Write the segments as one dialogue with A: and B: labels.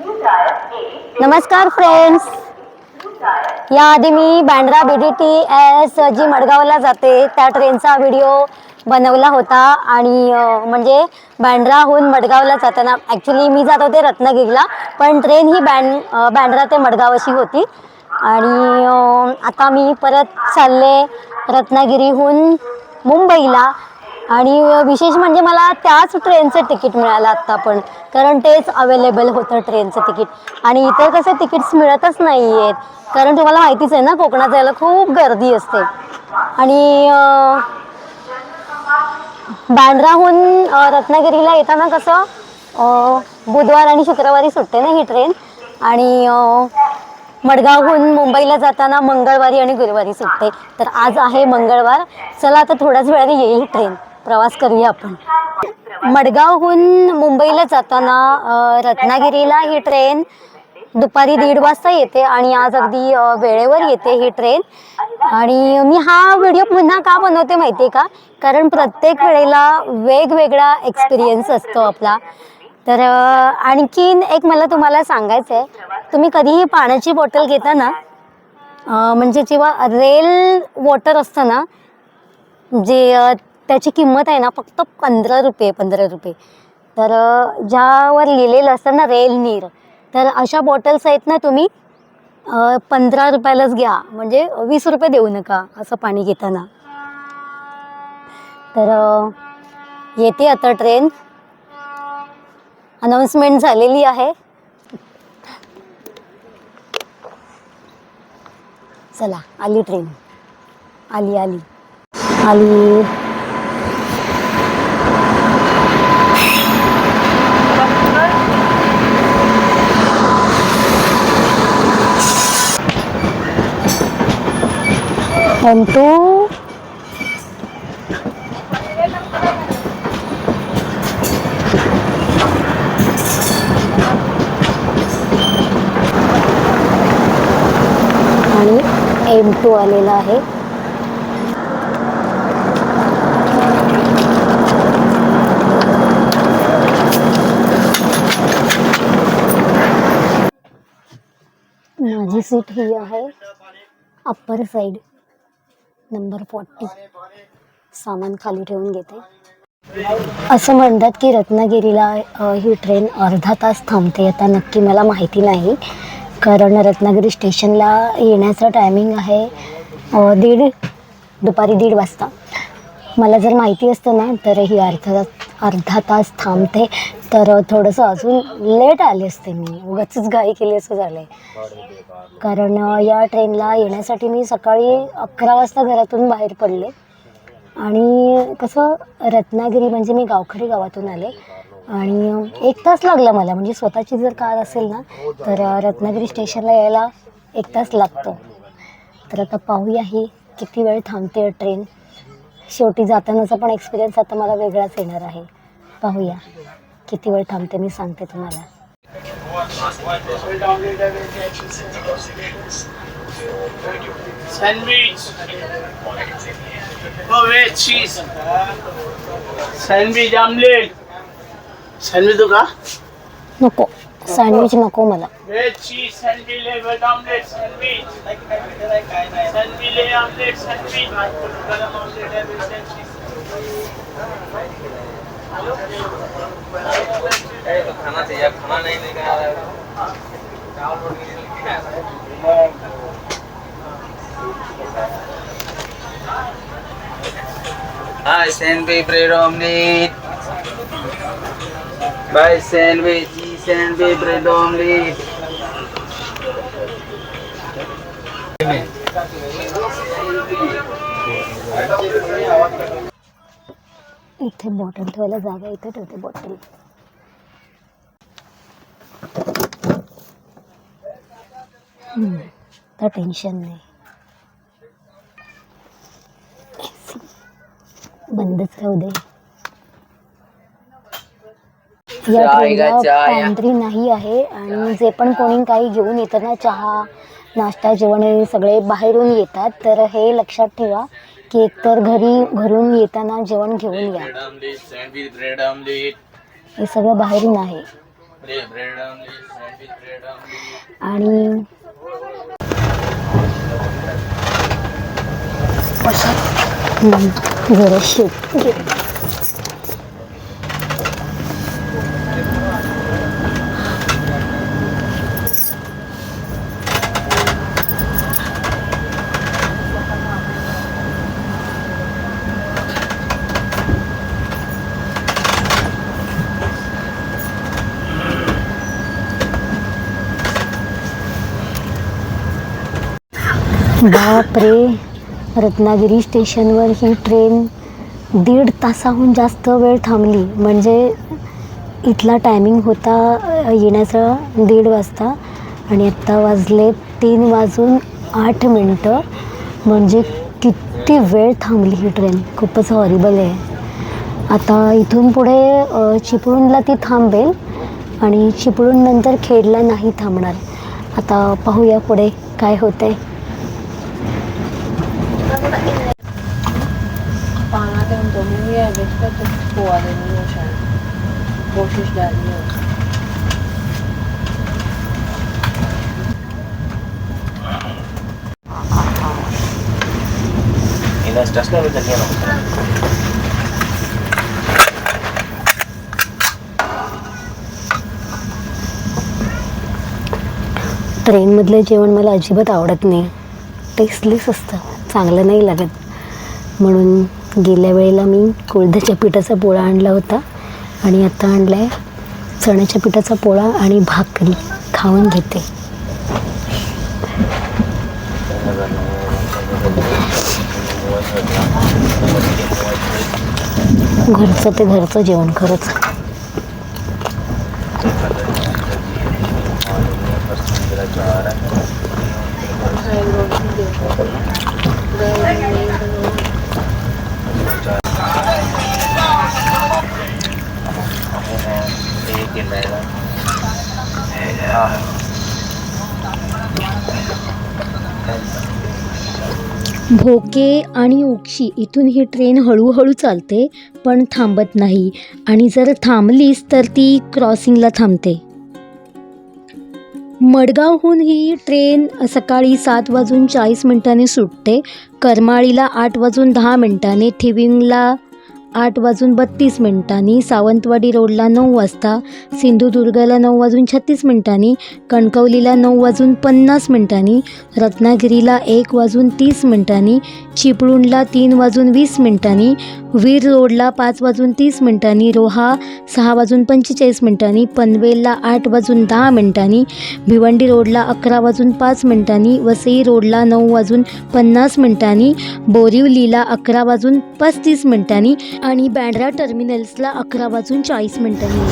A: नमस्कार फ्रेंड्स याआधी मी Bandra B D T S जी मडगावला जाते. त्या ट्रेनचा व्हिडिओ बनवला होता आणि म्हणजे बँड्राहून मडगावला जाताना ॲक्च्युली मी जात होते रत्नागिरीला पण ट्रेन ही बँड बँड्रा ते मडगाव अशी होती. आणि आता मी परत चालले रत्नागिरीहून मुंबईला. आणि विशेष म्हणजे मला त्याच ट्रेनचं तिकीट मिळालं आत्ता पण कारण तेच अवेलेबल होतं ट्रेनचं तिकीट. आणि इतर कसे तिकीट्स मिळतच नाही आहेत कारण तुम्हाला माहितीच आहे ना कोकणात जायला खूप गर्दी असते. आणि बांद्राहून रत्नागिरीला येताना कसं बुधवार आणि शुक्रवारी सुटते ना ही ट्रेन. आणि मडगावहून मुंबईला जाताना मंगळवारी आणि गुरुवारी सुटते तर आज आहे मंगळवार चला आता थोड्याच वेळाने येईल ट्रेन. प्रवास करूया आपण. मडगावहून मुंबईला जाताना रत्नागिरीला ही ट्रेन दुपारी दीड वाजता येते आणि आज अगदी वेळेवर येते ही ट्रेन. आणि मी हा व्हिडिओ पुन्हा का बनवते माहिती आहे का? कारण प्रत्येक वेळेला वेगवेगळा एक्सपिरियन्स असतो आपला. तर आणखीन एक मला तुम्हाला सांगायचं आहे तुम्ही कधीही पाण्याची बॉटल घेता ना म्हणजे जेव्हा रेल वॉटर असतं ना जे त्याची किंमत आहे ना फक्त पंधरा रुपये पंधरा रुपये. तर ज्यावर लिहिलेलं असतं ना रेल नीर तर अशा बॉटल्स आहेत ना तुम्ही पंधरा रुपयालाच घ्या. म्हणजे वीस रुपये देऊ नका असं पाणी घेताना. तर येते आता ट्रेन अनाऊन्समेंट झालेली आहे. चला आली ट्रेन आली आली. आली. टू आणि एम टू आलेला आहे. माझी सीट ही आहे अप्पर साईड नंबर फॉर्टी. सामान खाली ठेवून घेते. असं म्हणतात की रत्नागिरीला ही ट्रेन अर्धा तास थांबते. आता नक्की मला माहिती नाही. कारण रत्नागिरी स्टेशनला येण्याचं टायमिंग आहे दीड दुपारी दीड वाजता. मला जर माहिती असतं ना तर ही अर्धा अर्धा तास थांबते. तर थोडंसं अजून लेट आले असते मी. उगाचच घाई केली असं झालं आहे कारण या ट्रेनला येण्यासाठी मी सकाळी अकरा वाजता घरातून बाहेर पडले. आणि कसं रत्नागिरी म्हणजे मी गावखडी गावातून आले. आणि एक तास लागला मला. म्हणजे स्वतःची जर कार असेल ना तर रत्नागिरी स्टेशनला यायला एक तास लागतो. तर आता पाहूया ही किती वेळ थांबते ट्रेन शेवटी जातानाचा पण एक्सपिरियन्स आता मला वेगळाच येणार आहे. पाहूया. किती वेळ थांबते मी सांगते तुम्हाला
B: Sandwich. Oh, wait, cheese. Sandwich omelette. Sandwich दो का?
A: नको सँडविच नको मला
B: omelette sandwich. Sandwich omelette sandwich. गरम omelette है with cheese.
C: तो खाना चाहिए खाना नहीं लेकर चावल रोटी लेके आया Hi, sandwich bread omelette. Bye, sandwich, cheese sandwich bread omelette.
A: इथे बॉटल ठेवायला जागा इथे ठेवते बॉटल तर टेन्शन नाही. बंदच राहू दे. या ट्रेनला नाही आहे आणि जे पण कोणी काही घेऊन येतं ना चहा नाश्ता जेवण हे सगळे बाहेरून येतात. तर हे लक्षात ठेवा. की एकतर घरी घरून येताना जेवण घेऊन या. हे सगळं बाहेरून आहे. आणि जरा शेक बापरे. रत्नागिरी स्टेशनवर ही ट्रेन दीड तासाहून जास्त वेळ थांबली. म्हणजे इथला टायमिंग होता येण्याचा दीड वाजता आणि आत्ता वाजले तीन वाजून आठ मिनटं. म्हणजे किती वेळ थांबली ही ट्रेन. खूपच हॉरिबल आहे. आता इथून पुढे चिपळूणला ती थांबेल आणि चिपळूणनंतर खेडला नाही थांबणार. आता पाहूया पुढे काय hade
D: inte om miljövetenskap för två eller tre år sedan. Årskurs där nu.
C: I nästa slår vi den igenom.
A: ट्रेनमधलं जेवण मला अजिबात आवडत नाही टेस्टलेस असतं चांगलं नाही लागत म्हणून गेल्या वेळेला मी कुळथाच्या पिठाचा पोळा आणला होता. आणि आता आणला आहे चण्याच्या पिठाचा पोळा आणि भाकरी खाऊन घेते. घरचं ते घरचं जेवण खरंच. भोके आणि उक्षी इथून ही ट्रेन हळूहळू चालते पण थांबत नाही. आणि जर थांबलीच तर ती क्रॉसिंगला थांबते. मडगावहून ही ट्रेन सकाळी सात वाजून चाळीस मिनिटांनी सुटते. करमाळीला आठ वाजून दहा मिनिटांनी थिविंगला आठ वाजून बत्तीस मिनिटांनी सावंतवाडी रोडला नऊ वाजता सिंधुदुर्गला नऊ वाजून छत्तीस मिनिटांनी कणकवलीला नऊ वाजून पन्नास मिनिटांनी रत्नागिरीला एक वाजून तीस मिनिटांनी चिपळूणला तीन वाजून वीस मिनिटांनी वीर रोडला पाच वाजून तीस मिनिटांनी रोहा सहा वाजून पंचेचाळीस मिनिटांनी पनवेलला आठ वाजून दहा मिनिटांनी भिवंडी रोडला अकरा वाजून पाच मिनिटांनी वसई रोडला नऊ वाजून पन्नास मिनिटांनी बोरिवलीला अकरा वाजून पस्तीस मिनिटांनी आणि बँड्रा टर्मिनल्सला अकरा वाजून चाळीस मिनिटांनी.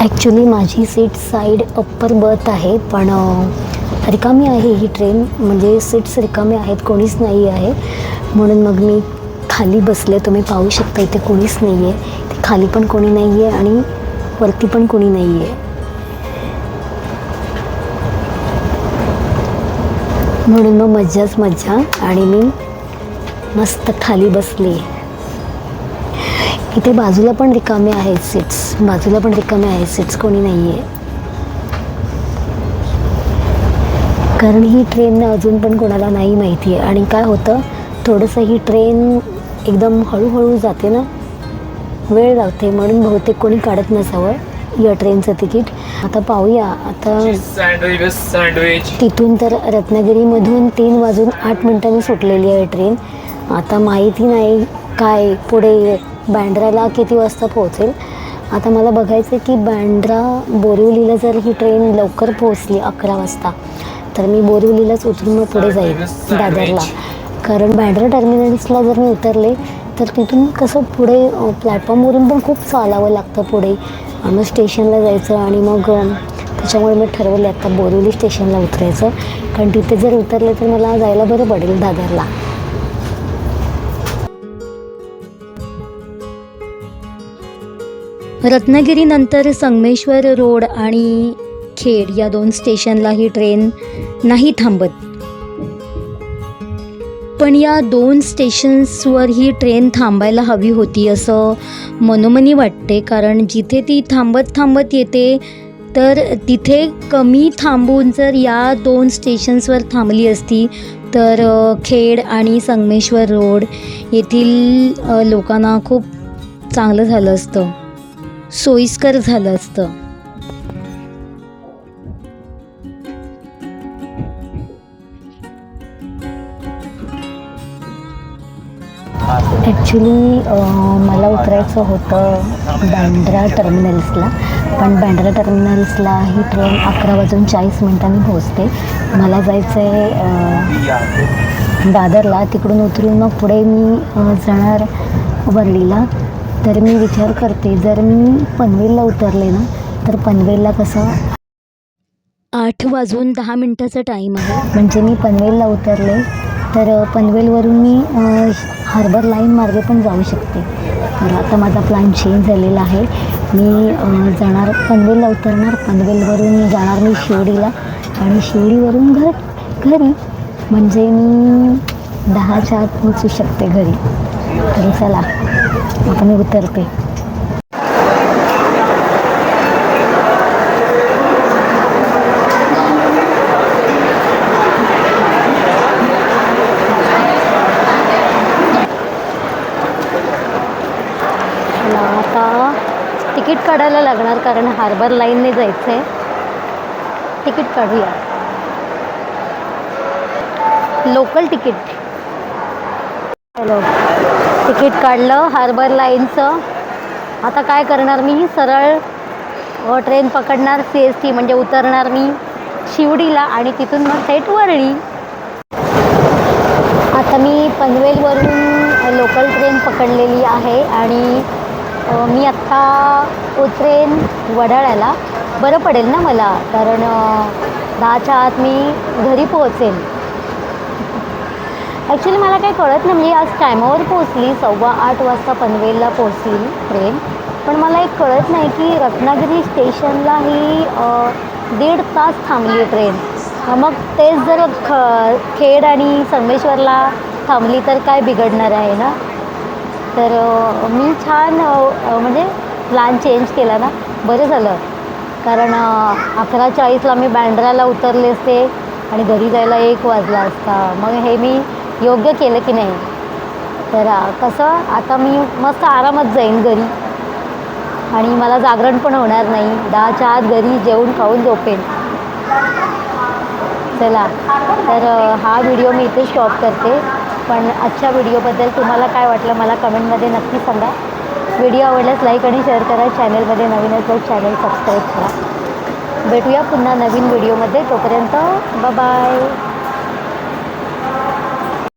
A: ॲक्च्युली माझी सीट साईड अप्पर बर्थ आहे पण रिकामी आहे ही ट्रेन म्हणजे सीट्स रिकामे आहेत कोणीच नाही आहे. म्हणून मग मी खाली बसले. तुम्ही पाहू शकता इथे कोणीच नाही आहे इथे खाली पण कोणी नाही आहे आणि वरती पण कोणी नाही आहे म्हणून मग मज्जाच मज्जा आणि मी मस्त खाली बसले. इथे बाजूला पण रिकामे आहेत सीट्स. बाजूला पण रिकामे आहेत सीट्स. कोणी नाही आहे कारण ही ट्रेन अजून पण कोणाला नाही माहिती आहे. आणि काय होतं थोडंसं ही ट्रेन एकदम हळूहळू जाते ना. वेळ लागते म्हणून बहुतेक कोणी काढत नसावं या ट्रेनचं तिकीट. आता पाहूया आता
C: सँडविच सँडविच
A: तिथून तर रत्नागिरीमधून तीन वाजून आठ मिनिटांनी सुटलेली आहे ट्रेन आता माहिती नाही काय पुढे बँड्राला किती वाजता पोहोचेल. आता मला बघायचं आहे की बँड्रा बोरिवलीला जर ही ट्रेन लवकर पोहोचली अकरा वाजता तर मी बोरिवलीलाच उतरून मग पुढे जाईल दादरला. कारण बँड्रा टर्मिनल्सला जर मी उतरले तर तिथून कसं पुढे प्लॅटफॉर्मवरून पण खूप चालावं लागतं पुढे. मग स्टेशनला जायचं आणि मग त्याच्यामुळे मी ठरवले आता बोरिवली स्टेशनला उतरायचं. कारण तिथे जर उतरले तर मला जायला बरं पडेल दादरला. रत्नागिरीनंतर संगमेश्वर रोड आणि खेड या दोन स्टेशनला ही ट्रेन नाही थांबत. पण या दोन स्टेशन्सवर ही ट्रेन थांबायला हवी होती असं मनोमनी वाटते कारण जिथे ती थांबत थांबत येते तर तिथे कमी थांबून जर या दोन स्टेशन्सवर थांबली असती तर खेड आणि संगमेश्वर रोड येथील लोकांना खूप चांगलं झालं असतं. सोयीस्कर झालं असतं. ॲक्च्युली मला उतरायचं होतं बँड्रा टर्मिनल्सला पण बँड्रा टर्मिनल्सला ही ट्रेन अकरा वाजून चाळीस मिनिटांनी पोहोचते. मला जायचं आहे दादरला. तिकडून उतरून मग पुढे मी जाणार वरळीला. तर मी विचार करते जर मी पनवेलला उतरले ना तर पनवेलला कसं? आठ वाजून दहा मिनटाचा टाईम आहे. म्हणजे मी पनवेलला उतरले तर पनवेलवरून मी हार्बर लाईन मार्गे पण जाऊ शकते. तर आता माझा प्लॅन चेंज झालेला आहे. मी जाणार पनवेलला उतरणार. पनवेलवरून जाणार मी शिवडीला आणि शिवडीवरून घर घरी. म्हणजे मी दहाच्या आत पोचू शकते घरी. तर चला आता मी उतरते मला आता तिकीट काढायला लागणार कारण हार्बर लाईनने जायचं आहे तिकीट काढूया. Local ticket. हॅलो. तिकीट काढलं हार्बर लाईनचं. आता काय करणार मी? सरळ ट्रेन पकडणार सी एस टी म्हणजे उतरणार मी शिवडीला आणि तिथून मग थेट वरळी. आता मी पनवेलवरून लोकल ट्रेन पकडलेली आहे आणि मी आत्ता उतरेन वडाळ्याला. बरं पडेल ना मला? कारण दहाच्या आत मी घरी पोहोचेन. ॲक्च्युली मला काही कळत नाही. म्हणजे आज टायमावर पोहोचली. सव्वा आठ वाजता पनवेलला पोहोचली ट्रेन. पण मला एक कळत नाही की रत्नागिरी स्टेशनला ही दीड तास थांबली ट्रेन. मग तेच जर ख खेड आणि संगमेश्वरला थांबली तर काय बिघडणार आहे ना? तर मी छान म्हणजे प्लॅन चेंज केला ना. बरं झालं. कारण अकरा चाळीसला मी बँड्राला उतरले असते आणि घरी जायला एक वाजला असता. मग हे मी योग्य केलं की नाही? तर कसं आता मी मस्त आरामात जाईन घरी. आणि मला जागरण पण होणार नाही. दहाच्या आत घरी जेवून खाऊन झोपेन. चला. तर हा व्हिडिओ मी इथे स्टॉप करते. पण आजच्या व्हिडिओबद्दल तुम्हाला काय वाटलं मला कमेंटमध्ये नक्की सांगा. व्हिडिओ आवडल्यास लाईक आणि शेअर करा. चॅनलमध्ये नवीन असल्यास चॅनल सबस्क्राईब करा. भेटूया पुन्हा नवीन व्हिडिओमध्ये. तोपर्यंत बाय